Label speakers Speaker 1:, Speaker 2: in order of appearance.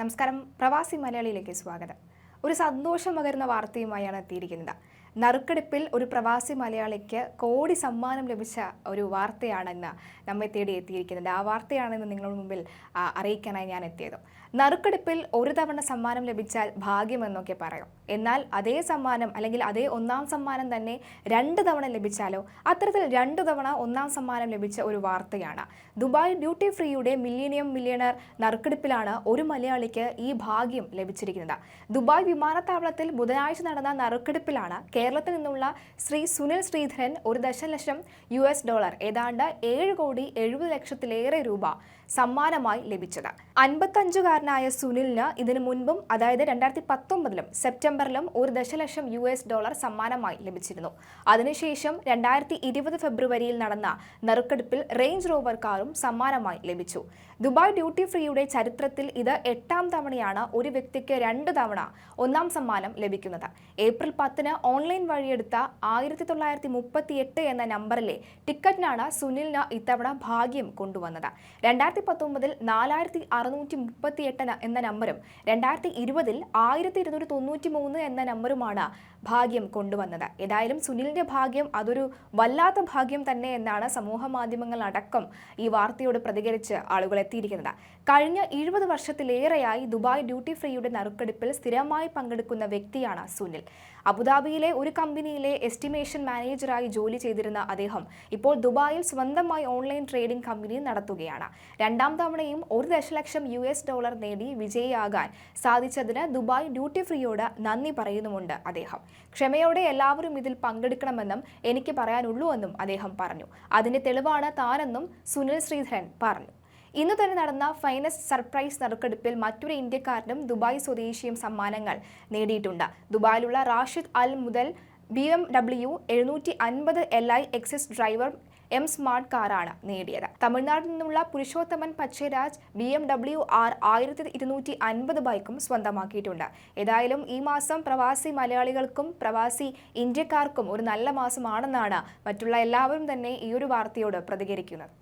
Speaker 1: നമസ്കാരം. പ്രവാസി മലയാളിയിലേക്ക് സ്വാഗതം. ഒരു സന്തോഷം പകരുന്ന വാർത്തയുമായാണ് എത്തിയിരിക്കുന്നത്. നറുക്കെടുപ്പിൽ ഒരു പ്രവാസി മലയാളിക്ക് കോടി സമ്മാനം ലഭിച്ച ഒരു വാർത്തയാണെന്ന് നമ്മെ തേടി എത്തിയിരിക്കുന്നത്. ആ വാർത്തയാണെന്ന് നിങ്ങളുടെ മുമ്പിൽ അറിയിക്കാനായി ഞാൻ എത്തിയത്. നറുക്കെടുപ്പിൽ ഒരു തവണ സമ്മാനം ലഭിച്ചാൽ ഭാഗ്യമെന്നൊക്കെ പറയും. എന്നാൽ അതേ സമ്മാനം അല്ലെങ്കിൽ അതേ ഒന്നാം സമ്മാനം തന്നെ രണ്ട് തവണ ലഭിച്ചാലോ? അത്തരത്തിൽ രണ്ട് തവണ ഒന്നാം സമ്മാനം ലഭിച്ച ഒരു വാർത്തയാണ്. ദുബായ് ഡ്യൂട്ടി ഫ്രീയുടെ മില്ലേനിയം മില്ലിയണർ നറുക്കെടുപ്പിലാണ് ഒരു മലയാളിക്ക് ഈ ഭാഗ്യം ലഭിച്ചിരിക്കുന്നത്. ദുബായ് വിമാനത്താവളത്തിൽ ബുധനാഴ്ച നടന്ന നറുക്കെടുപ്പിലാണ് കേരളത്തിൽ നിന്നുള്ള ശ്രീ സുനിൽ ശ്രീധരൻ ഒരു ദശലക്ഷം യു എസ് ഡോളർ ഏതാണ്ട് ഏഴ് കോടി എഴുപത് ലക്ഷത്തിലേറെ രൂപ സമ്മാനമായി ലഭിച്ചത്. അൻപത്തഞ്ചുകാരനായ സുനിലിന് ഇതിനു മുൻപും അതായത് രണ്ടായിരത്തി പത്തൊമ്പതിലും സെപ്റ്റംബറിലും ഒരു ദശലക്ഷം യു എസ് ഡോളർ സമ്മാനമായി ലഭിച്ചിരുന്നു. അതിനുശേഷം രണ്ടായിരത്തി ഇരുപത് ഫെബ്രുവരിയിൽ നടന്ന നറുക്കെടുപ്പിൽ റേഞ്ച് റോവർ കാറും സമ്മാനമായി ലഭിച്ചു. ദുബായ് ഡ്യൂട്ടി ഫ്രീയുടെ ചരിത്രത്തിൽ ഇത് എട്ടാം തവണയാണ് ഒരു വ്യക്തിക്ക് രണ്ട് തവണ ഒന്നാം സമ്മാനം ലഭിക്കുന്നത്. ഏപ്രിൽ പത്തിന് ഓൺലൈൻ വഴിയെടുത്ത ആയിരത്തി തൊള്ളായിരത്തി മുപ്പത്തി എട്ട് എന്ന നമ്പറിലെ ടിക്കറ്റിനാണ് സുനിലിന് ഇത്തവണ ഭാഗ്യം കൊണ്ടുവന്നത്. രണ്ടായിരത്തി പത്തൊമ്പതിൽ നാലായിരത്തി അറുന്നൂറ്റി മുപ്പത്തി എട്ട് എന്ന നമ്പറും രണ്ടായിരത്തി ഇരുപതിൽ ആയിരത്തി ഇരുന്നൂറ്റി തൊണ്ണൂറ്റി മൂന്ന് എന്ന നമ്പറുമാണ് ഭാഗ്യം കൊണ്ടുവന്നത്. ഏതായാലും സുനിലിന്റെ ഭാഗ്യം അതൊരു വല്ലാത്ത ഭാഗ്യം തന്നെ എന്നാണ് സമൂഹ മാധ്യമങ്ങൾ അടക്കം ഈ വാർത്തയോട് പ്രതികരിച്ച് ആളുകൾ എത്തിയിരിക്കുന്നത്. കഴിഞ്ഞ എഴുപത് വർഷത്തിലേറെയായി ദുബായ് ഡ്യൂട്ടി ഫ്രീയുടെ നറുക്കെടുപ്പിൽ സ്ഥിരമായി പങ്കെടുക്കുന്ന വ്യക്തിയാണ് സുനിൽ. അബുദാബിയിലെ ഒരു കമ്പനിയിലെ എസ്റ്റിമേഷൻ മാനേജറായി ജോലി ചെയ്തിരുന്ന അദ്ദേഹം ഇപ്പോൾ ദുബായിൽ സ്വന്തമായി ഓൺലൈൻ ട്രേഡിംഗ് കമ്പനി നടത്തുകയാണ്. രണ്ടാം തവണയും ഒരു ദശലക്ഷം യു എസ് ഡോളർ നേടി വിജയിയാകാൻ സാധിച്ചതിന് ദുബായ് ഡ്യൂട്ടി ഫ്രീയോട് നന്ദി പറയുന്നുമുണ്ട് അദ്ദേഹം. ക്ഷമയോടെ എല്ലാവരും ഇതിൽ പങ്കെടുക്കണമെന്നും എനിക്ക് പറയാനുള്ളൂ എന്നും അദ്ദേഹം പറഞ്ഞു. അതിന്റെ തെളിവാണ് താനെന്നും സുനിൽ ശ്രീധരൻ പറഞ്ഞു. ഇന്ന് തന്നെ നടന്ന ഫൈനസ് സർപ്രൈസ് നറുക്കെടുപ്പിൽ മറ്റൊരു ഇന്ത്യക്കാരനും ദുബായ് സ്വദേശിയും സമ്മാനങ്ങൾ നേടിയിട്ടുണ്ട്. ദുബായിലുള്ള റാഷിദ് അൽ മുതൽ ബി എം ഡബ്ല്യു എഴുന്നൂറ്റി അൻപത് L I x drive M smart കാറാണ് നേടിയത്. തമിഴ്നാട്ടിൽ നിന്നുള്ള Purushothaman Pacharaj B M W R ആയിരത്തി ഇരുന്നൂറ്റി അൻപത് ബൈക്കും സ്വന്തമാക്കിയിട്ടുണ്ട്. ഏതായാലും ഈ മാസം പ്രവാസി മലയാളികൾക്കും പ്രവാസി ഇന്ത്യക്കാർക്കും ഒരു നല്ല മാസമാണെന്നാണ് മറ്റുള്ള എല്ലാവരും തന്നെ ഈ ഒരു വാർത്തയോട് പ്രതികരിക്കുന്നത്.